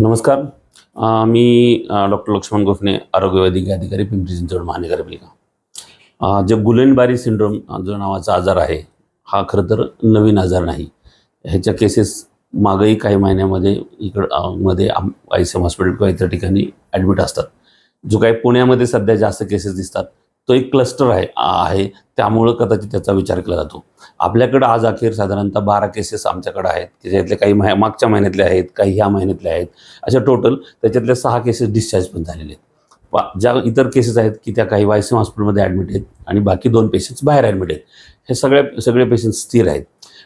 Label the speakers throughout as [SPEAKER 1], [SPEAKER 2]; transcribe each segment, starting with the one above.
[SPEAKER 1] नमस्कार. मी डॉक्टर लक्ष्मण गोफणे आरोग्य वैद्यकीय अधिकारी पिंपरी चिंचवड महानगरपालिका. जे गुलेनबारी सिंड्रोम जो नावाचा आजार आहे हा खरं तर नवीन आजार नाही. ह्याच्या केसेस मागही काही महिन्यामध्ये इकडं मध्ये आय सी एम हॉस्पिटल किंवा इतर ठिकाणी ॲडमिट असतात. जो काही पुण्यामध्ये सध्या जास्त केसेस दिसतात तो एक क्लस्टर आहे आहे. त्यामुळं कदाचित त्याचा विचार केला जातो. आपल्याकडं आज अखेर साधारणतः बारा केसेस आमच्याकडे आहेत की काही माह मागच्या महिन्यातले आहेत काही ह्या महिन्यातले आहेत. अशा टोटल त्याच्यातल्या सहा केसेस डिस्चार्ज पण झालेले आहेत. पा ज्या इतर केसेस आहेत की त्या काही वायसीम हॉस्पिटलमध्ये ॲडमिट आहेत आणि बाकी दोन पेशंट्स बाहेर ॲडमिट आहेत. हे सगळ्या सगळे पेशंट स्थिर आहेत.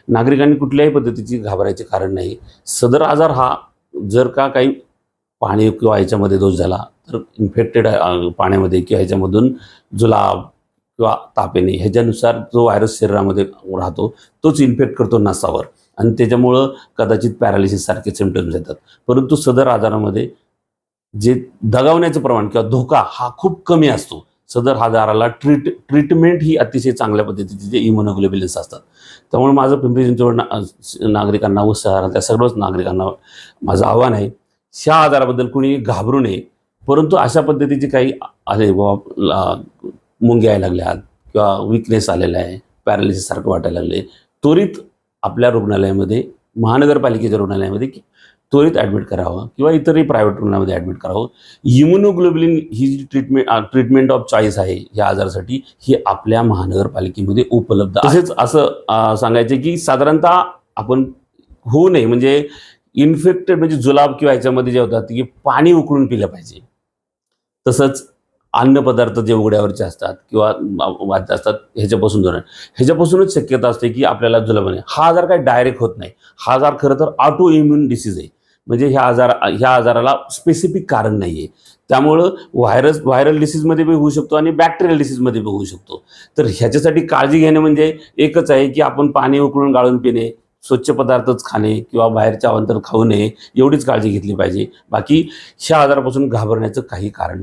[SPEAKER 1] नागरिकांनी कुठल्याही पद्धतीची घाबरायचे कारण नाही. सदर आजार हा जर का काही पाणी किंवा याच्यामध्ये दोष झाला तर इन्फेक्टेड पाण्यामध्ये किंवा ह्याच्यामधून जुलाब किंवा ताप येणे ह्याच्यानुसार जो व्हायरस शरीरामध्ये राहतो तोच इन्फेक्ट करतो नसावर. आणि त्याच्यामुळं कदाचित पॅरालिसिससारखे सिमटम्स येतात. परंतु सदर आजारामध्ये जे दगावण्याचं प्रमाण किंवा धोका हा खूप कमी असतो. सदर आजाराला ट्रीट ट्रीटमेंट ही अतिशय चांगल्या पद्धतीचे जे इम्युनोग्लोबिलिन्स असतात. त्यामुळे माझं पिंपरी चिंचवड ना नागरिकांना व शहरातल्या सर्वच नागरिकांना माझं आव्हान आहे ह्या आजाराबद्दल कुणी घाबरू नये. परंतु अशा पद्धतीचे काही आले बाबा मुंग्या यायला लागल्यात किंवा विकनेस आलेला आहे पॅरालिसिससारखं वाटायला लागले त्वरित आपल्या रुग्णालयामध्ये महानगरपालिकेच्या रुग्णालयामध्ये त्वरित ॲडमिट करावं किंवा इतरही प्रायव्हेट रुग्णामध्ये ॲडमिट करावं. इम्युनोग्लोबुलिन ही जी ट्रीटमेंट ट्रीटमेंट ऑफ चॉईस आहे या आजारासाठी ही आपल्या महानगरपालिकेमध्ये उपलब्ध आहे. तसेच असं सांगायचं की साधारणतः आपण होऊ नये म्हणजे इन्फेक्टेड म्हणजे जुलाब किंवा याच्यामध्ये जे होतात की पाणी उकळून पिलं पाहिजे. तसंच अन्नपदार्थ जे उघड्यावरचे असतात किंवा वाद्य असतात ह्याच्यापासून दूर ह्याच्यापासूनच शक्यता असते की आपल्याला जुलाब हा आजार काही डायरेक्ट होत नाही. हा आजार खरं तर ऑटो इम्युन डिसीज आहे. म्हणजे ह्या आजार ह्या आजाराला स्पेसिफिक कारण नाही आहे त्यामुळं व्हायरस व्हायरल डिसीजमध्ये बी होऊ शकतो आणि बॅक्टेरियल डिसीजमध्ये बी होऊ शकतो. तर ह्याच्यासाठी काळजी घेणे म्हणजे एकच आहे की आपण पाणी उकळून गाळून पिणे स्वच्छ पदार्थच खाणे किंवा बाहेरच्या अवंतर खाऊ नये एवढीच काळजी घेतली पाहिजे. बाकी ह्या आजारापासून घाबरण्याचं काही कारण नाही.